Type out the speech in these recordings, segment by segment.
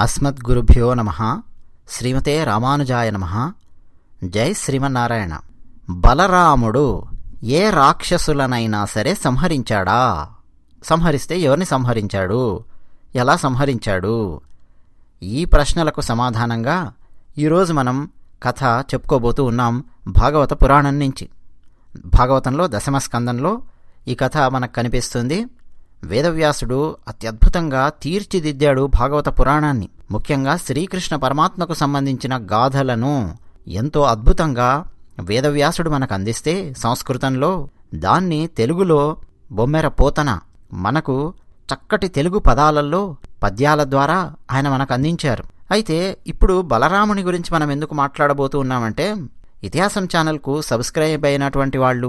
అస్మద్గురుభ్యో నమ. శ్రీమతే రామానుజాయ నమ. జై శ్రీమన్నారాయణ. బలరాముడు ఏ రాక్షసులనైనా సరే సంహరించాడా? సంహరిస్తే ఎవరిని సంహరించాడు? ఎలా సంహరించాడు? ఈ ప్రశ్నలకు సమాధానంగా ఈరోజు మనం కథ చెప్పుకోబోతూ ఉన్నాం భాగవత పురాణం నుంచి. భాగవతంలో దశమ స్కందంలో ఈ కథ మనకు కనిపిస్తుంది. వేదవ్యాసుడు అత్యద్భుతంగా తీర్చిదిద్దాడు భాగవత పురాణాన్ని. ముఖ్యంగా శ్రీకృష్ణ పరమాత్మకు సంబంధించిన గాథలను ఎంతో అద్భుతంగా వేదవ్యాసుడు మనకు అందిస్తే సంస్కృతంలో దాన్ని తెలుగులో బొమ్మెర పోతన మనకు చక్కటి తెలుగు పదాలలో పద్యాల ద్వారా ఆయన మనకు అందించారు అయితే ఇప్పుడు బలరాముని గురించి మనం ఎందుకు మాట్లాడబోతూ ఉన్నామంటే ఇతిహాసం ఛానల్కు సబ్స్క్రైబ్ అయినటువంటి వాళ్ళు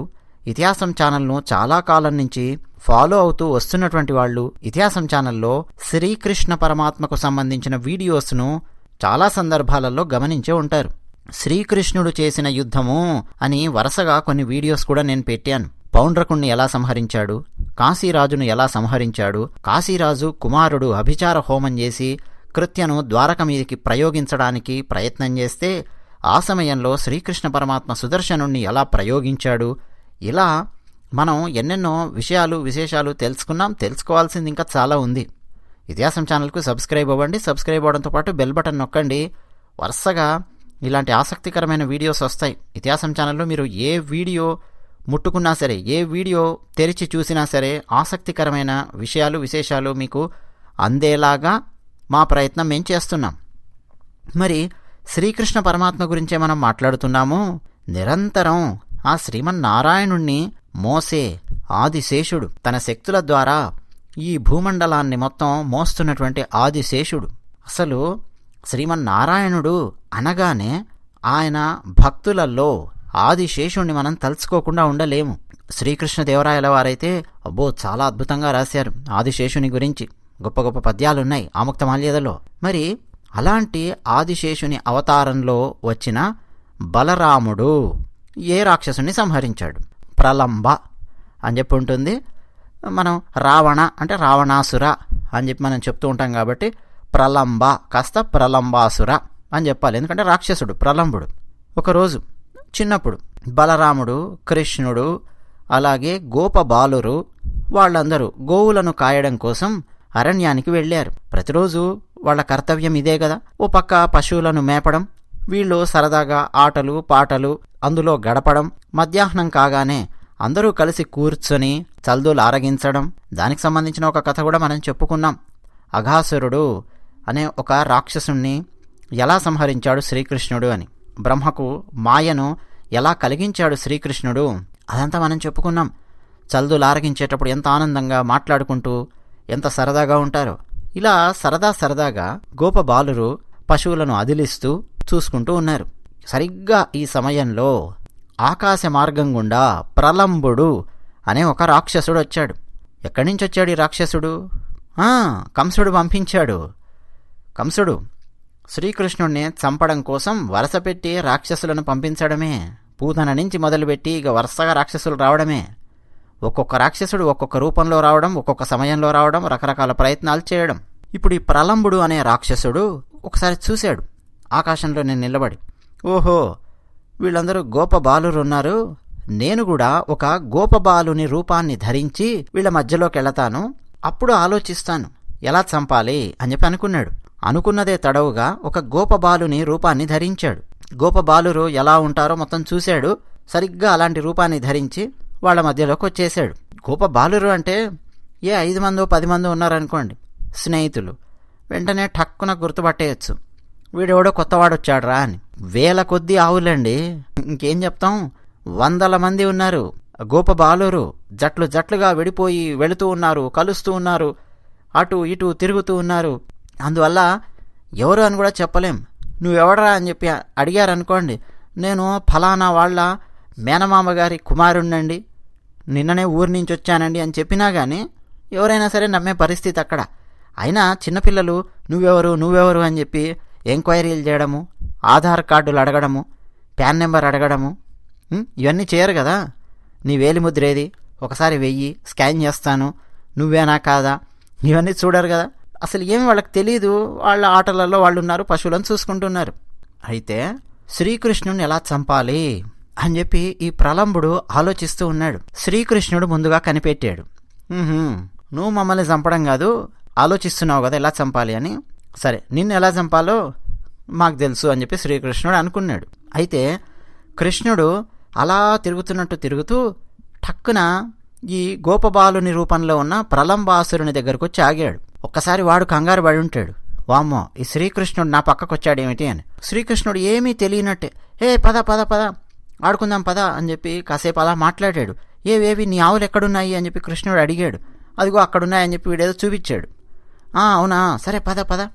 ఇతిహాసం ఛానల్ను చాలా కాలం నుంచి ఫాలో అవుతూ వస్తున్నటువంటి వాళ్ళు ఇతిహాసం ఛానల్లో శ్రీకృష్ణ పరమాత్మకు సంబంధించిన వీడియోస్ను చాలా సందర్భాలలో గమనించే ఉంటారు. శ్రీకృష్ణుడు చేసిన యుద్ధము అని వరుసగా కొన్ని వీడియోస్ కూడా నేను పెట్టాను. పౌండ్రకుణ్ణి ఎలా సంహరించాడు? కాశీరాజును ఎలా సంహరించాడు? కాశీరాజు కుమారుడు అభిచార హోమం చేసి కృత్యను ద్వారక మీదకి ప్రయోగించడానికి ప్రయత్నం చేస్తే ఆ సమయంలో శ్రీకృష్ణ పరమాత్మ సుదర్శనుణ్ణి ఎలా ప్రయోగించాడు? ఇలా మనం ఎన్నెన్నో విషయాలు విశేషాలు తెలుసుకున్నాం తెలుసుకోవాల్సింది ఇంకా చాలా ఉంది. ఇతిహాసం ఛానల్కు సబ్స్క్రైబ్ అవ్వండి సబ్స్క్రైబ్ అవ్వడంతో పాటు బెల్ బటన్ నొక్కండి. వరుసగా ఇలాంటి ఆసక్తికరమైన వీడియోస్ వస్తాయి. ఇతిహాసం ఛానల్లో మీరు ఏ వీడియో ముట్టుకున్నా సరే ఏ వీడియో తెరిచి చూసినా సరే ఆసక్తికరమైన విషయాలు విశేషాలు మీకు అందేలాగా మా ప్రయత్నం మేము చేస్తున్నాం. మరి శ్రీకృష్ణ పరమాత్మ గురించే మనం మాట్లాడుతున్నాము? నిరంతరం ఆ శ్రీమన్నారాయణుణ్ణి మోసే ఆదిశేషుడు. తన శక్తుల ద్వారా ఈ భూమండలాన్ని మొత్తం మోస్తున్నటువంటి ఆదిశేషుడు. అసలు శ్రీమన్నారాయణుడు అనగానే ఆయన భక్తులలో ఆదిశేషుణ్ణి మనం తలుచుకోకుండా ఉండలేము. శ్రీకృష్ణదేవరాయల వారైతే అబ్బో చాలా అద్భుతంగా రాశారు ఆదిశేషుని గురించి. గొప్ప గొప్ప పద్యాలున్నాయి ఆముక్తమాల్యదలో మరి అలాంటి ఆదిశేషుని అవతారంలో వచ్చిన బలరాముడు ఏ రాక్షసుని సంహరించాడు? ప్రలంబ అని చెప్పి ఉంటుంది. మనం రావణ అంటే రావణాసుర అని చెప్పి మనం చెప్తూ ఉంటాం కాబట్టి ప్రలంబ కాస్త ప్రలంబాసుర అని చెప్పాలి. ఎందుకంటే రాక్షసుడు ప్రలంబుడు ఒకరోజు చిన్నప్పుడు బలరాముడు కృష్ణుడు అలాగే గోపబాలురు వాళ్ళందరూ గోవులను కాయడం కోసం అరణ్యానికి వెళ్ళారు. ప్రతిరోజు వాళ్ళ కర్తవ్యం ఇదే కదా. ఓ పక్క పశువులను మేపడం వీళ్ళు సరదాగా ఆటలు పాటలు అందులో గడపడం మధ్యాహ్నం కాగానే అందరూ కలిసి కూర్చొని చల్దులు ఆరగించడం దానికి సంబంధించిన ఒక కథ కూడా మనం చెప్పుకున్నాం. అఘాసురుడు అనే ఒక రాక్షసుణ్ణి ఎలా సంహరించాడు శ్రీకృష్ణుడు అని. బ్రహ్మకు మాయను ఎలా కలిగించాడు శ్రీకృష్ణుడు అదంతా మనం చెప్పుకున్నాం. చల్దులు ఆరగించేటప్పుడు ఎంత ఆనందంగా మాట్లాడుకుంటూ ఎంత సరదాగా ఉంటారో. ఇలా సరదా సరదాగా గోపబాలురు పశువులను అదిలిస్తూ చూసుకుంటూ ఉన్నారు. సరిగ్గా ఈ సమయంలో ఆకాశ మార్గం గుండా ప్రలంబుడు అనే ఒక రాక్షసుడు వచ్చాడు. ఎక్కడి నుంచి వచ్చాడు ఈ రాక్షసుడు? కంసుడు పంపించాడు. కంసుడు శ్రీకృష్ణుణ్ణి చంపడం కోసం వరుస పెట్టి రాక్షసులను పంపించడమే. పూతన నుంచి మొదలుపెట్టి ఇక వరుసగా రాక్షసులు రావడమే. ఒక్కొక్క రాక్షసుడు ఒక్కొక్క రూపంలో రావడం ఒక్కొక్క సమయంలో రావడం రకరకాల ప్రయత్నాలు చేయడం. ఇప్పుడు ఈ ప్రలంబుడు అనే రాక్షసుడు ఒకసారి చూశాడు. ఆకాశంలో నేను నిలబడి ఓహో వీళ్ళందరూ గోపబాలురున్నారు నేను కూడా ఒక గోపబాలుని రూపాన్ని ధరించి వీళ్ళ మధ్యలోకి వెళతాను అప్పుడు ఆలోచిస్తాను ఎలా చంపాలి అని చెప్పి అనుకున్నాడు. అనుకున్నదే తడవుగా ఒక గోపబాలుని రూపాన్ని ధరించాడు. గోపబాలురు ఎలా ఉంటారో మొత్తం చూశాడు. సరిగ్గా అలాంటి రూపాన్ని ధరించి వాళ్ళ మధ్యలోకి వచ్చేసాడు గోపబాలురు అంటే ఏ ఐదు మందో పది మందో ఉన్నారనుకోండి స్నేహితులు. వెంటనే ఠక్కున గుర్తుపట్టేయచ్చు. వీడెవడో కొత్తవాడొచ్చాడురా అని. వేల కొద్దీ ఆవులండి. ఇంకేం చెప్తాం? వందల మంది ఉన్నారు. గోపబాలురు జట్లు జట్లుగా విడిపోయి వెళుతూ ఉన్నారు కలుస్తూ ఉన్నారు అటు ఇటు తిరుగుతూ ఉన్నారు. అందువల్ల ఎవరు అని కూడా చెప్పలేం. నువ్వెవడరా అని చెప్పి అడిగారనుకోండి నేను ఫలానా వాళ్ళ మేనమామ గారి కుమారుణ్ణండి. నిన్ననే ఊరి నుంచి వచ్చానండి అని చెప్పినా కానీ ఎవరైనా సరే నమ్మే పరిస్థితి అక్కడ. అయినా చిన్నపిల్లలు నువ్వెవరు నువ్వెవరు అని చెప్పి ఎంక్వైరీలు చేయడము ఆధార్ కార్డులు అడగడము ప్యాన్ నెంబర్ అడగడము ఇవన్నీ చేయరు కదా. నీ వేలిముద్ర ఏది? ఒకసారి వెయ్యి స్కాన్ చేస్తాను. నువ్వేనా కాదా? ఇవన్నీ చూడరు కదా. అసలు ఏమి వాళ్ళకి తెలియదు వాళ్ళ ఆటలలో వాళ్ళు ఉన్నారు పశువులను చూసుకుంటున్నారు. అయితే శ్రీకృష్ణుని ఎలా చంపాలి అని చెప్పి ఈ ప్రలంబుడు ఆలోచిస్తూ ఉన్నాడు. శ్రీకృష్ణుడు ముందుగా కనిపెట్టాడు. నువ్వు మమ్మల్ని చంపడం కాదు ఆలోచిస్తున్నావు కదా ఎలా చంపాలి అని. సరే నిన్ను ఎలా చంపాలో మాకు తెలుసు అని చెప్పి శ్రీకృష్ణుడు అనుకున్నాడు. అయితే కృష్ణుడు అలా తిరుగుతున్నట్టు తిరుగుతూ టక్కున ఈ గోపబాలుని రూపంలో ఉన్న ప్రలంబాసురుని దగ్గరకు వచ్చి ఆగాడు. ఒక్కసారి వాడు కంగారు పడి ఉంటాడు. వామ్మో ఈ శ్రీకృష్ణుడు నా పక్కకు వచ్చాడేమిటి అని. శ్రీకృష్ణుడు ఏమీ తెలియనట్టే ఏ పద పద పద ఆడుకుందాం పద అని చెప్పి కాసేపు అలా మాట్లాడాడు. ఏవేవి నీ ఆవులు ఎక్కడున్నాయి? అని చెప్పి కృష్ణుడు అడిగాడు. అదిగో అక్కడున్నాయని చెప్పి వీడేదో చూపించాడు. అవునా? సరే పద పద.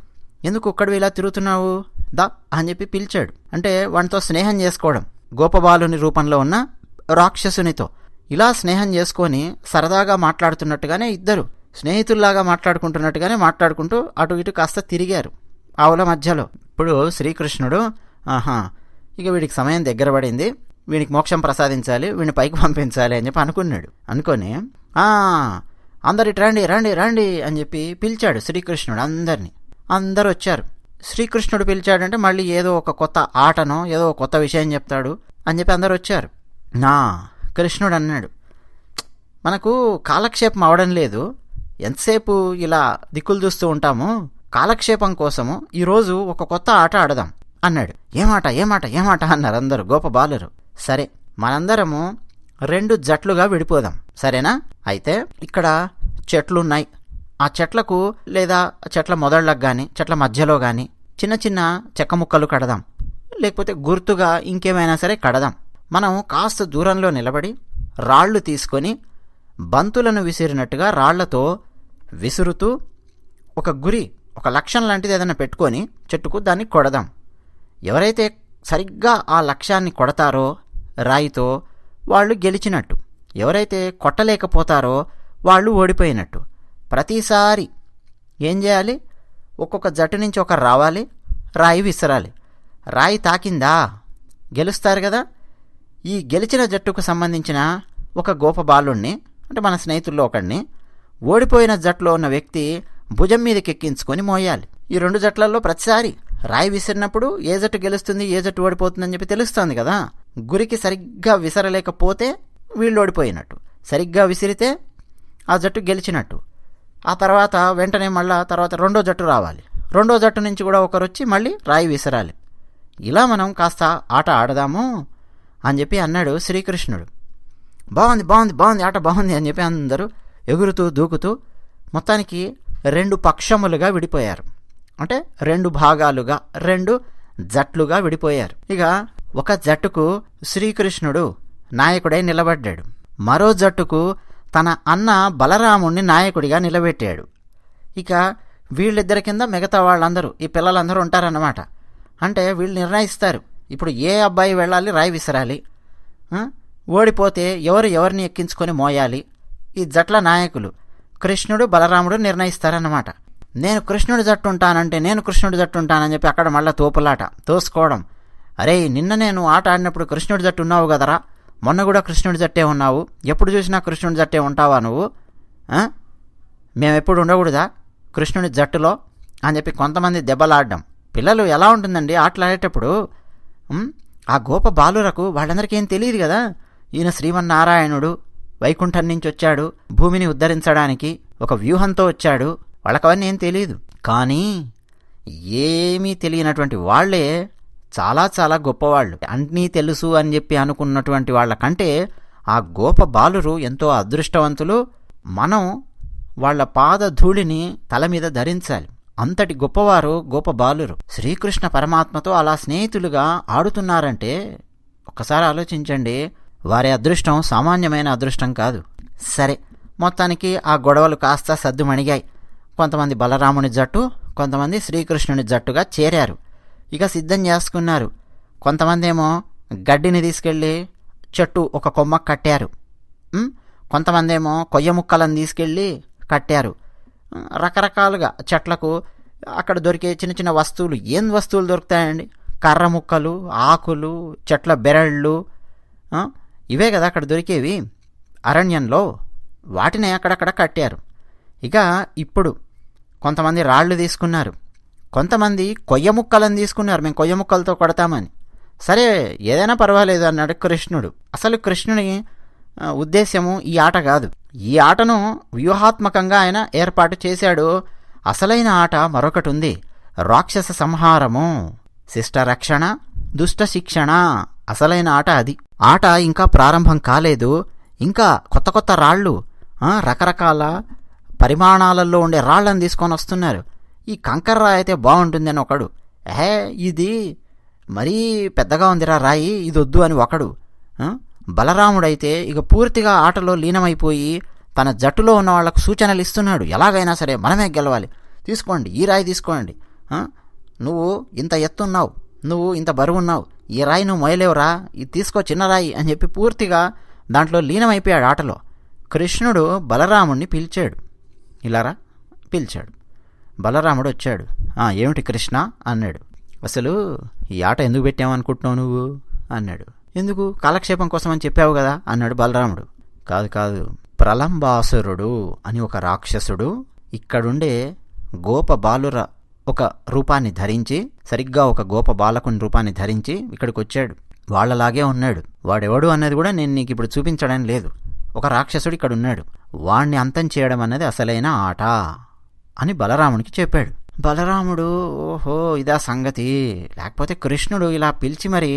ఎందుకు ఒక్కడు ఇలా తిరుగుతున్నావు? దా అని చెప్పి పిలిచాడు. అంటే వానితో స్నేహం చేసుకోవడం. గోపబాలుని రూపంలో ఉన్న రాక్షసునితో. ఇలా స్నేహం చేసుకొని సరదాగా మాట్లాడుతున్నట్టుగానే ఇద్దరు. స్నేహితుల్లాగా మాట్లాడుకుంటున్నట్టుగానే మాట్లాడుకుంటూ అటు ఇటు కాస్త తిరిగారు. ఆవుల మధ్యలో. ఇప్పుడు శ్రీకృష్ణుడు ఆహా ఇక వీడికి సమయం దగ్గర పడింది. వీడికి మోక్షం ప్రసాదించాలి. వీడిని పైకి పంపించాలి అని చెప్పి అనుకున్నాడు. అనుకొని "ఆ, అందరు ఇటు రండి రండి రండి అని చెప్పి పిలిచాడు శ్రీకృష్ణుడు అందరినీ. అందరూ వచ్చారు. శ్రీకృష్ణుడు పిలిచాడంటే మళ్ళీ ఏదో ఒక కొత్త ఆటనో ఏదో ఒక కొత్త విషయం చెప్తాడు అని చెప్పి అందరూ వచ్చారు. నా కృష్ణుడు అన్నాడు. మనకు కాలక్షేపం అవడం లేదు. ఎంతసేపు ఇలా దిక్కులు చూస్తూ ఉంటాము? కాలక్షేపం కోసము ఈరోజు ఒక కొత్త ఆట ఆడదాం అన్నాడు. ఏమాట ఏమాట ఏమాట అన్నారు అందరూ గోప బాలురు సరే మనందరము రెండు జట్లుగా విడిపోదాం. సరేనా? అయితే ఇక్కడ చెట్లున్నాయి. ఆ చెట్లకు లేదా చెట్ల మొదళ్ళకు కానీ చెట్ల మధ్యలో కానీ చిన్న చిన్న చెక్క ముక్కలు కడదాం. లేకపోతే గుర్తుగా ఇంకేమైనా సరే కడదాం. మనం కాస్త దూరంలో నిలబడి రాళ్ళు తీసుకొని బంతులను విసిరినట్టుగా రాళ్ళతో విసురుతూ ఒక గురి ఒక లక్ష్యం లాంటిది ఏదైనా పెట్టుకొని చెట్టుకు దాన్ని కొడదాం. ఎవరైతే సరిగ్గా ఆ లక్ష్యాన్ని కొడతారో రాయితో వాళ్ళు గెలిచినట్టు. ఎవరైతే కొట్టలేకపోతారో వాళ్ళు ఓడిపోయినట్టు. ప్రతిసారి ఏం చేయాలి? ఒక్కొక్క జట్టు నుంచి ఒకరు రావాలి రాయి విసరాలి. రాయి తాకిందా? గెలుస్తారు కదా. ఈ గెలిచిన జట్టుకు సంబంధించిన ఒక గోప బాలుణ్ణి అంటే మన స్నేహితుల్లో ఒకడిని ఓడిపోయిన జట్టులో ఉన్న వ్యక్తి భుజం మీదకి ఎక్కించుకొని మోయాలి. ఈ రెండు జట్లలో ప్రతిసారి రాయి విసిరినప్పుడు ఏ జట్టు గెలుస్తుంది ఏ జట్టు ఓడిపోతుందని చెప్పి తెలుస్తుంది కదా. గురికి సరిగ్గా విసరలేకపోతే వీళ్ళు ఓడిపోయినట్టు. సరిగ్గా విసిరితే ఆ జట్టు గెలిచినట్టు. ఆ తర్వాత వెంటనే మళ్ళా తర్వాత రెండో జట్టు రావాలి. రెండో జట్టు నుంచి కూడా ఒకరు వచ్చి మళ్ళీ రాయి విసరాలి. ఇలా మనం కాస్త ఆట ఆడదాము అని చెప్పి అన్నాడు శ్రీకృష్ణుడు. బాగుంది బాగుంది బాగుంది ఆట బాగుంది అని చెప్పి అందరూ ఎగురుతూ దూకుతూ మొత్తానికి రెండు పక్షములుగా విడిపోయారు. అంటే రెండు భాగాలుగా రెండు జట్లుగా విడిపోయారు. ఇక ఒక జట్టుకు శ్రీకృష్ణుడు నాయకుడై నిలబడ్డాడు. మరో జట్టుకు తన అన్న బలరాముణ్ణి నాయకుడిగా నిలబెట్టాడు. ఇక వీళ్ళిద్దరి కింద మిగతా వాళ్ళందరూ ఈ పిల్లలందరూ ఉంటారన్నమాట. అంటే వీళ్ళు నిర్ణయిస్తారు. ఇప్పుడు ఏ అబ్బాయి వెళ్ళాలి రాయి విసరాలి. ఓడిపోతే ఎవరు ఎవరిని ఎక్కించుకొని మోయాలి? ఈ జట్ల నాయకులు. కృష్ణుడు బలరాముడు నిర్ణయిస్తారన్నమాట. నేను కృష్ణుడి జట్టు ఉంటానంటే నేను కృష్ణుడు జట్టు ఉంటానని చెప్పి అక్కడ మళ్ళీ తోపులాట తోసుకోవడం. అరే నిన్న నేను ఆట ఆడినప్పుడు కృష్ణుడి జట్టు ఉన్నావు కదరా? మొన్న కూడా కృష్ణుడి జట్టే ఉన్నావు. ఎప్పుడు చూసినా కృష్ణుడి జట్టే ఉంటావా నువ్వు? మేము ఎప్పుడు ఉండకూడదా? కృష్ణుని జట్టులో? అని చెప్పి కొంతమంది దెబ్బలాడడం. పిల్లలు ఎలా ఉంటుందండి ఆటలాడేటప్పుడు? ఆ గోప బాలురకు వాళ్ళందరికీ ఏం తెలియదు కదా? ఈయన శ్రీమన్నారాయణుడు వైకుంఠం నుంచి వచ్చాడు భూమిని ఉద్ధరించడానికి ఒక వ్యూహంతో వచ్చాడు. వాళ్ళకవన్నీ ఏం తెలియదు. కానీ ఏమీ తెలియనటువంటి వాళ్ళే చాలా చాలా గొప్పవాళ్ళు. అన్నీ తెలుసు అని చెప్పి అనుకున్నటువంటి వాళ్ళకంటే ఆ గోప బాలురు ఎంతో అదృష్టవంతులు. మనం వాళ్ళ పాద ధూళిని తల మీద ధరించాలి. అంతటి గొప్పవారు గోప బాలురు. శ్రీకృష్ణ పరమాత్మతో అలా స్నేహితులుగా ఆడుతున్నారంటే ఒక్కసారి ఆలోచించండి. వారి అదృష్టం సామాన్యమైన అదృష్టం కాదు. సరే మొత్తానికి ఆ గొడవలు కాస్త సద్దుమణిగాయి. కొంతమంది బలరాముని జట్టు కొంతమంది శ్రీకృష్ణుని జట్టుగా చేరారు. ఇక సిద్ధం చేసుకున్నారు. కొంతమంది ఏమో గడ్డిని తీసుకెళ్ళి చెట్టు ఒక కొమ్మ కట్టారు. కొంతమందేమో కొంతమంది ఏమో కొయ్య ముక్కలను తీసుకెళ్ళి కట్టారు. రకరకాలుగా చెట్లకు అక్కడ దొరికే చిన్న చిన్న వస్తువులు. ఏం వస్తువులు దొరుకుతాయండి? కర్ర ముక్కలు ఆకులు చెట్ల బెరళ్ళు. ఇవే కదా అక్కడ దొరికేవి. అరణ్యంలో వాటిని అక్కడక్కడ కట్టారు. ఇక ఇప్పుడు కొంతమంది రాళ్ళు తీసుకున్నారు. కొంతమంది కొయ్య ముక్కలను తీసుకున్నారు మేము కొయ్య ముక్కలతో కొడతామని. సరే ఏదైనా పర్వాలేదు అన్నాడు కృష్ణుడు. అసలు కృష్ణుని ఉద్దేశ్యము ఈ ఆట కాదు. ఈ ఆటను వ్యూహాత్మకంగా ఆయన ఏర్పాటు చేశాడు. అసలైన ఆట మరొకటి ఉంది రాక్షస సంహారము. శిష్ట రక్షణ దుష్ట శిక్షణ. అసలైన ఆట అది. ఆట ఇంకా ప్రారంభం కాలేదు. ఇంకా కొత్త కొత్త రాళ్ళు రకరకాల పరిమాణాలలో ఉండే రాళ్ళని తీసుకొని వస్తున్నారు. ఈ కంకర రాయి అయితే బాగుంటుందని ఒకడు. ఏ ఇది మరీ పెద్దగా ఉందిరా రాయి ఇది వద్దు అని ఒకడు. బలరాముడైతే ఇక పూర్తిగా ఆటలో లీనమైపోయి తన జట్టులో ఉన్న వాళ్ళకు సూచనలు ఇస్తున్నాడు. ఎలాగైనా సరే మనమే గెలవాలి. తీసుకోండి ఈ రాయి తీసుకోండి. నువ్వు ఇంత ఎత్తున్నావు నువ్వు ఇంత బరువున్నావు ఈ రాయి నువ్వు మొయలేవురా ఇది తీసుకో చిన్న రాయి అని చెప్పి పూర్తిగా దాంట్లో లీనమైపోయాడు ఆటలో. కృష్ణుడు బలరాముణ్ణి పిలిచాడు. ఇలారా? పిలిచాడు. బలరాముడు వచ్చాడు. "ఆ, ఏమిటి కృష్ణ? అన్నాడు. అసలు ఈ ఆట ఎందుకు పెట్టామనుకుంటున్నావు నువ్వు? అన్నాడు. ఎందుకు? కాలక్షేపం కోసం అని చెప్పావు కదా? అన్నాడు బలరాముడు. కాదు కాదు. ప్రలంబాసురుడు అని ఒక రాక్షసుడు ఇక్కడుండే గోప బాలుర ఒక రూపాన్ని ధరించి సరిగ్గా ఒక గోప బాలకుని రూపాన్ని ధరించి ఇక్కడికి వచ్చాడు వాళ్ళలాగే ఉన్నాడు. వాడెవడు అన్నది కూడా నేను నీకు ఇప్పుడు చూపించడం లేదు. ఒక రాక్షసుడు ఇక్కడ ఉన్నాడు వాణ్ణి అంతం చేయడం అన్నది అసలైన ఆట. అని బలరామునికి చెప్పాడు. బలరాముడు ఓహో ఇదా సంగతి. లేకపోతే కృష్ణుడు ఇలా పిలిచి మరి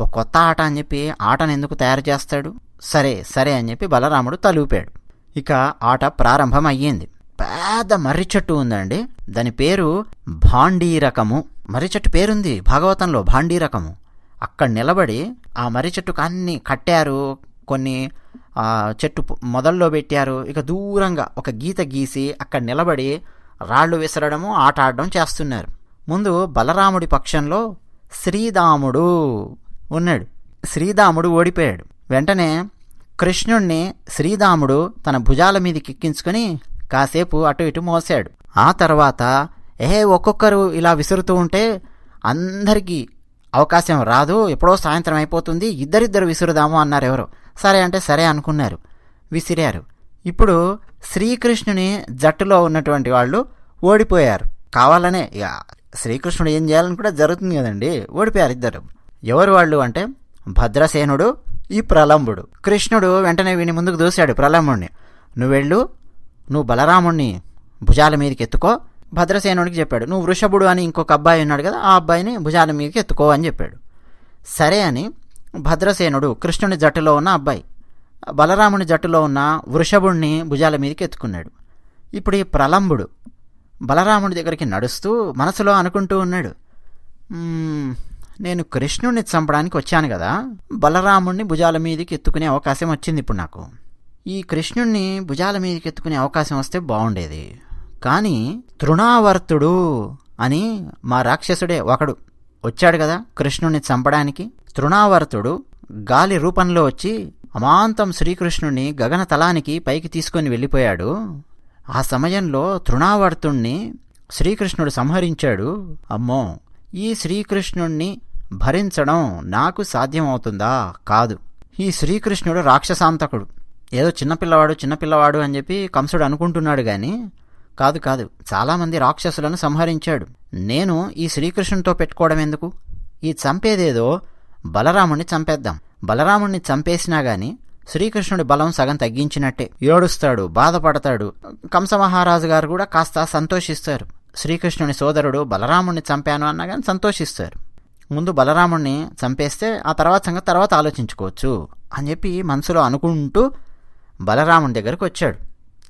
ఓ కొత్త ఆట అని చెప్పి ఆటను ఎందుకు తయారు చేస్తాడు? సరే సరే అని చెప్పి బలరాముడు తలూపాడు. ఇక ఆట ప్రారంభం అయ్యింది పెద్ద మర్రి చెట్టు ఉందండి. దాని పేరు భాండీరకము. మర్రి చెట్టు పేరుంది భాగవతంలో భాండీరకము. అక్కడ నిలబడి ఆ మర్రి చెట్టుకు అన్ని కట్టారు కొన్ని చెట్టు మొదల్లో పెట్టారు. ఇక దూరంగా ఒక గీత గీసి అక్కడ నిలబడి రాళ్ళు విసరడము ఆట ఆడడం చేస్తున్నారు. ముందు బలరాముడి పక్షంలో శ్రీదాముడు ఉన్నాడు. శ్రీదాముడు ఓడిపోయాడు. వెంటనే కృష్ణుణ్ణి శ్రీదాముడు తన భుజాల మీదకి ఎక్కించుకొని కాసేపు అటు ఇటు మోసాడు. ఆ తర్వాత ఏ ఒక్కొక్కరు ఇలా విసురుతూ ఉంటే అందరికీ అవకాశం రాదు ఎప్పుడో సాయంత్రం అయిపోతుంది ఇద్దరిద్దరు విసురుదాము అన్నారు ఎవరు. సరే అంటే సరే అనుకున్నారు. విసిరారు. ఇప్పుడు శ్రీకృష్ణుని జట్టులో ఉన్నటువంటి వాళ్ళు ఓడిపోయారు. కావాలనే ఇక శ్రీకృష్ణుడు ఏం చేయాలని కూడా జరుగుతుంది కదండి. ఓడిపోయారు ఇద్దరు. ఎవరు వాళ్ళు అంటే భద్రసేనుడు ఈ ప్రలంబుడు కృష్ణుడు వెంటనే వీని ముందుకు దూశాడు ప్రలంబుడిని నువ్వు వెళ్ళు నువ్వు బలరాముణ్ణి భుజాల మీదకి ఎత్తుకో భద్రసేనుడికి చెప్పాడు. నువ్వు వృషభుడు అని ఇంకొక అబ్బాయి ఉన్నాడు కదా ఆ అబ్బాయిని భుజాల మీదకి ఎత్తుకో అని చెప్పాడు. సరే అని భద్రసేనుడు కృష్ణుని జట్టులో ఉన్న అబ్బాయి బలరాముని జట్టులో ఉన్న వృషభుణ్ణి భుజాల మీదకి ఎత్తుకున్నాడు. ఇప్పుడు ఈ ప్రలంబుడు బలరాముడి దగ్గరికి నడుస్తూ మనసులో అనుకుంటూ ఉన్నాడు. నేను కృష్ణుడిని చంపడానికి వచ్చాను కదా. బలరాముడిని భుజాల మీదకి ఎత్తుకునే అవకాశం వచ్చింది ఇప్పుడు నాకు. ఈ కృష్ణుణ్ణి భుజాల మీదకి ఎత్తుకునే అవకాశం వస్తే బాగుండేది. కానీ తృణావర్తుడు అని మా రాక్షసుడే ఒకడు వచ్చాడు కదా కృష్ణుణ్ణి చంపడానికి. తృణావర్తుడు గాలి రూపంలో వచ్చి అమాంతం శ్రీకృష్ణుణ్ణి గగనతలానికి పైకి తీసుకొని వెళ్ళిపోయాడు. ఆ సమయంలో తృణావర్తుణ్ణి శ్రీకృష్ణుడు సంహరించాడు. అమ్మో ఈ శ్రీకృష్ణుణ్ణి భరించడం నాకు సాధ్యమవుతుందా? కాదు. ఈ శ్రీకృష్ణుడు రాక్షసాంతకుడు. ఏదో చిన్నపిల్లవాడు చిన్నపిల్లవాడు అని చెప్పి కంసుడు అనుకుంటున్నాడు గాని కాదు కాదు. చాలామంది రాక్షసులను సంహరించాడు. నేను ఈ శ్రీకృష్ణునితో పెట్టుకోవడం ఎందుకు? ఈ చంపేదేదో బలరాముణ్ణి చంపేద్దాం. బలరాముణ్ణి చంపేసినా గాని శ్రీకృష్ణుడి బలం సగం తగ్గించినట్టే. ఏడుస్తాడు బాధపడతాడు. కంస మహారాజు గారు కూడా కాస్త సంతోషిస్తారు. శ్రీకృష్ణుని సోదరుడు బలరాముణ్ణి చంపాను అన్నా కానీ సంతోషిస్తారు. ముందు బలరాముణ్ణి చంపేస్తే ఆ తర్వాత సంగతి తర్వాత ఆలోచించుకోవచ్చు అని చెప్పి మనసులో అనుకుంటూ బలరాముని దగ్గరకు వచ్చాడు.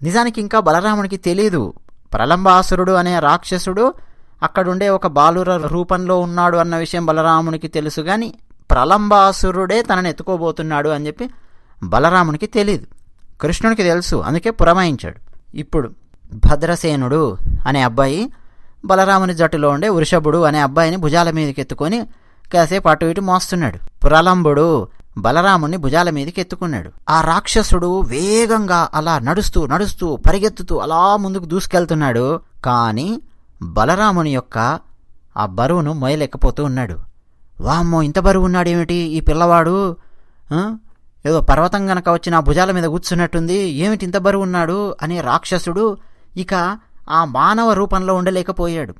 నిజానికి ఇంకా బలరామునికి తెలియదు ప్రలంబాసురుడు అనే రాక్షసుడు అక్కడుండే ఒక బాలుర రూపంలో ఉన్నాడు అన్న విషయం బలరామునికి తెలుసు కానీ ప్రలంబాసురుడే తనని ఎత్తుకోబోతున్నాడు అని చెప్పి బలరామునికి తెలియదు కృష్ణునికి తెలుసు. అందుకే పురమాయించాడు. ఇప్పుడు భద్రసేనుడు అనే అబ్బాయి బలరాముని జట్టులో ఉండే వృషభుడు అనే అబ్బాయిని భుజాల మీదకి ఎత్తుకొని కాసేపు అటు ఇటు మోస్తున్నాడు. ప్రలంబుడు బలరాముని భుజాల మీదకి ఎత్తుకున్నాడు. ఆ రాక్షసుడు వేగంగా అలా నడుస్తూ నడుస్తూ పరిగెత్తుతూ అలా ముందుకు దూసుకెళ్తున్నాడు. కానీ బలరాముని యొక్క ఆ బరువును మొయలేకపోతూ ఉన్నాడు. వామ్మో ఇంత బరువు ఉన్నాడేమిటి ఈ పిల్లవాడు ఏదో పర్వతం గనక వచ్చి నా భుజాల మీద కూర్చున్నట్టుంది. ఏమిటి ఇంత బరువు ఉన్నాడు అనే రాక్షసుడు ఇక ఆ మానవ రూపంలో ఉండలేకపోయాడు.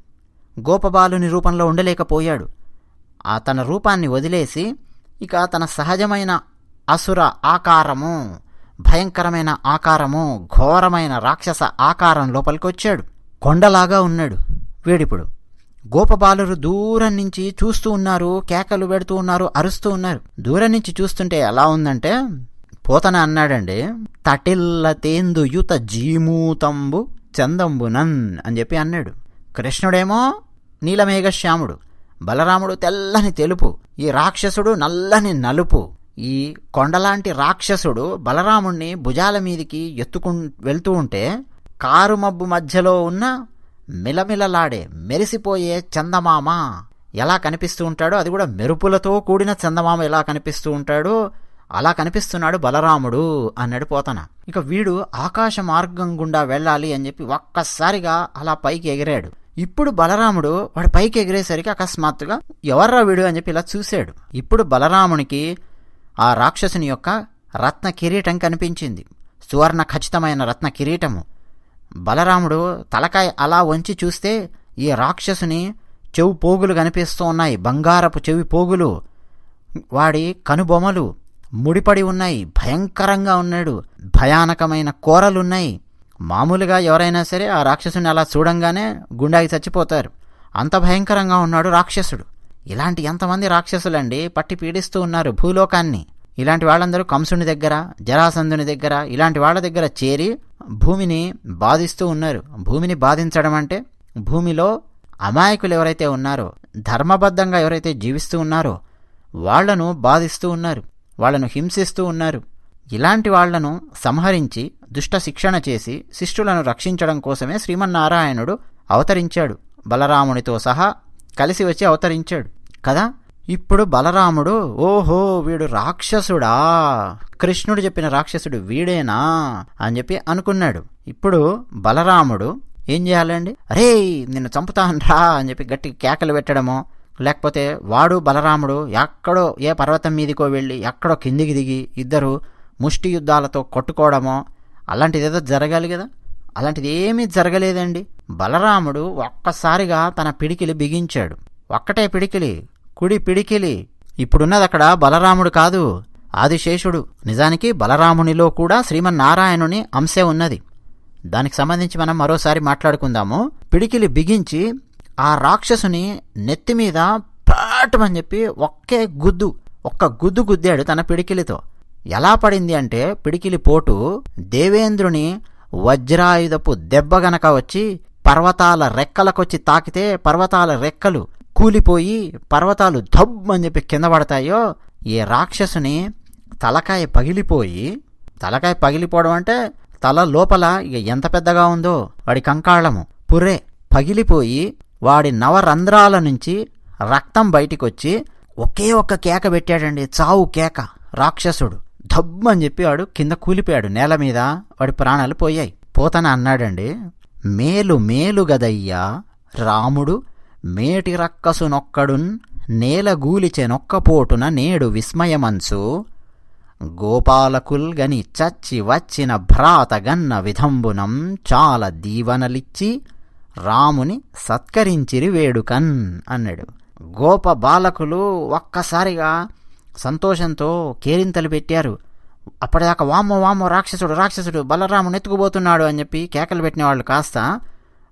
గోపబాలుని రూపంలో ఉండలేకపోయాడు. ఆ తన రూపాన్ని వదిలేసి ఇక తన సహజమైన అసుర ఆకారము భయంకరమైన ఆకారము ఘోరమైన రాక్షస ఆకారం లోపలికి వచ్చాడు కొండలాగా ఉన్నాడు వీడిప్పుడు. గోపబాలురు దూరం నుంచి చూస్తూ ఉన్నారు కేకలు పెడుతూ ఉన్నారు అరుస్తూ ఉన్నారు. దూరం నుంచి చూస్తుంటే ఎలా ఉందంటే పోతన అన్నాడండి తటిల్ల తేందు యుత జీమూతంబు చందంబునన్ అని చెప్పి అన్నాడు. కృష్ణుడేమో నీలమేఘశ్యాముడు బలరాముడు తెల్లని తెలుపు ఈ రాక్షసుడు నల్లని నలుపు. ఈ కొండలాంటి రాక్షసుడు బలరాముణ్ణి భుజాల మీదికి ఎత్తుకు వెళ్తూ ఉంటే కారు మబ్బు మధ్యలో ఉన్న మిలమిలలాడే మెరిసిపోయే చందమామ ఎలా కనిపిస్తూ ఉంటాడో అది కూడా మెరుపులతో కూడిన చందమామ ఎలా కనిపిస్తూ ఉంటాడో అలా కనిపిస్తున్నాడు బలరాముడు అన్నాడు పోతన. ఇక వీడు ఆకాశ మార్గం గుండా వెళ్ళాలి అని చెప్పి ఒక్కసారిగా అలా పైకి ఎగిరాడు. ఇప్పుడు బలరాముడు వాడు పైకి ఎగిరేసరికి అకస్మాత్తుగా ఎవర్రా వీడు అని చెప్పి ఇలా చూశాడు. ఇప్పుడు బలరామునికి ఆ రాక్షసుని యొక్క రత్న కిరీటం కనిపించింది. సువర్ణ ఖచ్చితమైన రత్న కిరీటము. బలరాముడు తలకాయ అలా వంచి చూస్తే ఈ రాక్షసుని చెవి పోగులు కనిపిస్తూ ఉన్నాయి. బంగారపు చెవి పోగులు. వాడి కనుబొమలు ముడిపడి ఉన్నాయి. భయంకరంగా ఉన్నాడు. భయానకమైన కూరలున్నాయి. మామూలుగా ఎవరైనా సరే ఆ రాక్షసుని అలా చూడంగానే గుండాకి చచ్చిపోతారు. అంత భయంకరంగా ఉన్నాడు రాక్షసుడు. ఇలాంటి ఎంతమంది రాక్షసులండి? పట్టి పీడిస్తూ ఉన్నారు భూలోకాన్ని. ఇలాంటి వాళ్ళందరూ కంసుని దగ్గర జరాసంధుని దగ్గర ఇలాంటి వాళ్ళ దగ్గర చేరి భూమిని బాధిస్తూ ఉన్నారు. భూమిని బాధించడం అంటే భూమిలో అమాయకులు ఎవరైతే ఉన్నారో ధర్మబద్ధంగా ఎవరైతే జీవిస్తూ ఉన్నారో వాళ్ళను బాధిస్తూ ఉన్నారు వాళ్ళను హింసిస్తూ ఉన్నారు. ఇలాంటి వాళ్ళను సంహరించి దుష్ట శిక్షణ చేసి శిష్టులను రక్షించడం కోసమే శ్రీమన్నారాయణుడు అవతరించాడు. బలరామునితో సహా కలిసి వచ్చి అవతరించాడు. కదా? ఇప్పుడు బలరాముడు ఓహో వీడు రాక్షసుడా. కృష్ణుడు చెప్పిన రాక్షసుడు వీడేనా అని చెప్పి అనుకున్నాడు. ఇప్పుడు బలరాముడు ఏం చేయాలండి? అరే నిన్ను చంపుతానరా అని చెప్పి గట్టి కేకలు పెట్టడమో. లేకపోతే వాడు బలరాముడు ఎక్కడో ఏ పర్వతం మీదికో వెళ్ళి ఎక్కడో కిందికి దిగి ఇద్దరు ముష్టి యుద్ధాలతో కొట్టుకోవడమో. అలాంటిది ఏదో జరగాలి కదా? అలాంటిది ఏమీ జరగలేదండి. బలరాముడు ఒక్కసారిగా తన పిడికిలి బిగించాడు. ఒక్కటే పిడికిలి కుడి పిడికిలి. ఇప్పుడున్నది అక్కడ బలరాముడు కాదు ఆదిశేషుడు. నిజానికి బలరామునిలో కూడా శ్రీమన్నారాయణుని అంశే ఉన్నది. దానికి సంబంధించి మనం మరోసారి మాట్లాడుకుందాము. పిడికిలి బిగించి ఆ రాక్షసుని నెత్తి మీద పాటమని చెప్పి ఒక్కే గుద్దు ఒక్క గుద్దు గుద్దాడు తన పిడికిలితో. ఎలా పడింది అంటే పిడికిలి పోటు దేవేంద్రుని వజ్రాయుధపు దెబ్బ గనక వచ్చి పర్వతాల రెక్కలకొచ్చి తాకితే పర్వతాల రెక్కలు కూలిపోయి పర్వతాలు ధబ్ అని చెప్పి కింద పడతాయో ఈ రాక్షసుని తలకాయ పగిలిపోయి తలకాయ పగిలిపోవడం అంటే తల లోపల ఇక ఎంత పెద్దగా ఉందో వాడి కంకాళము పుర్రే పగిలిపోయి వాడి నవరంధ్రాల నుంచి రక్తం బయటికొచ్చి ఒకే ఒక్క కేక పెట్టాడండి చావు కేక రాక్షసుడు. ధబ్బు అని చెప్పి వాడు కింద కూలిపోయాడు నేల మీద వాడి ప్రాణాలు పోయాయి. పోతన అన్నాడండి మేలు మేలు గదయ్యా రాముడు మేటి రక్కసునొక్కడున్ నేల గూలిచెనొక్కపోటున నేడు విస్మయమన్సు గోపాలకుల్ గని చచ్చి వచ్చిన భ్రాతగన్న విధంబునం చాలా దీవనలిచ్చి రాముని సత్కరించిరి వేడుకన్ అన్నాడు. గోప బాలకులు ఒక్కసారిగా సంతోషంతో కేరింతలు పెట్టారు. అప్పటిదాకా వామ్మో వామ్మో రాక్షసుడు రాక్షసుడు బలరాముని ఎత్తుకుపోతున్నాడు అని చెప్పి కేకలు పెట్టిన వాళ్ళు కాస్త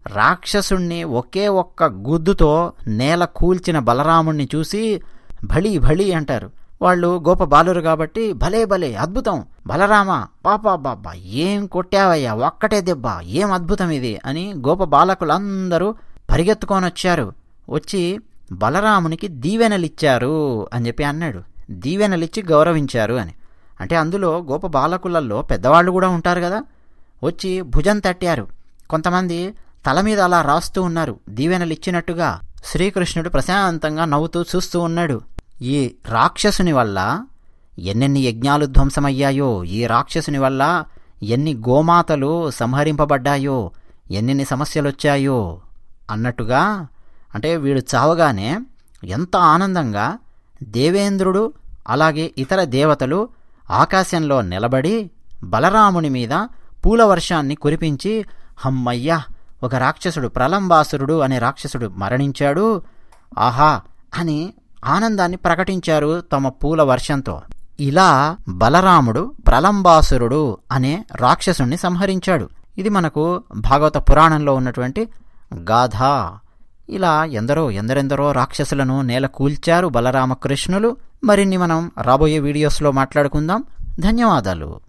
రాక్షసుణ్ణి ఒకే ఒక్క గుద్దుతో నేల కూల్చిన బలరాముణ్ణి చూసి భళి భళి అంటారు. వాళ్ళు గోప బాలురు కాబట్టి భలే భలే అద్భుతం. బలరామ పాపా బాబా ఏం కొట్టావయ్యా ఒక్కటే దెబ్బ ఏం అద్భుతం ఇది అని గోప బాలకులందరూ పరిగెత్తుకొని వచ్చారు వచ్చి బలరామునికి దీవెనలిచ్చారు అని చెప్పి అన్నాడు. దీవెనలిచ్చి గౌరవించారు అని. అంటే అందులో గోప బాలకులలో పెద్దవాళ్ళు కూడా ఉంటారు కదా. వచ్చి భుజం తట్టారు. కొంతమంది తల మీద అలా రాస్తూ ఉన్నారు. దీవెనలిచ్చినట్టుగా శ్రీకృష్ణుడు ప్రశాంతంగా నవ్వుతూ చూస్తూ ఉన్నాడు. ఈ రాక్షసుని వల్ల ఎన్నెన్ని యజ్ఞాలు ధ్వంసమయ్యాయో ఈ రాక్షసుని వల్ల ఎన్ని గోమాతలు సంహరింపబడ్డాయో ఎన్నెన్ని సమస్యలొచ్చాయో అన్నట్టుగా అంటే వీడు చావగానే ఎంత ఆనందంగా దేవేంద్రుడు అలాగే ఇతర దేవతలు ఆకాశంలో నిలబడి బలరాముని మీద పూల వర్షాన్ని కురిపించి హమ్మయ్యా ఒక రాక్షసుడు ప్రలంబాసురుడు అనే రాక్షసుడు మరణించాడు. ఆహా! అని ఆనందాన్ని ప్రకటించారు తమ పూల వర్షంతో. ఇలా బలరాముడు ప్రలంబాసురుడు అనే రాక్షసుణ్ణి సంహరించాడు. ఇది మనకు భాగవత పురాణంలో ఉన్నటువంటి గాథ ఇలా ఎందరో ఎందరెందరో రాక్షసులను నేల కూల్చారు బలరామకృష్ణులు మరిన్ని మనం రాబోయే వీడియోస్లో మాట్లాడుకుందాం. ధన్యవాదాలు.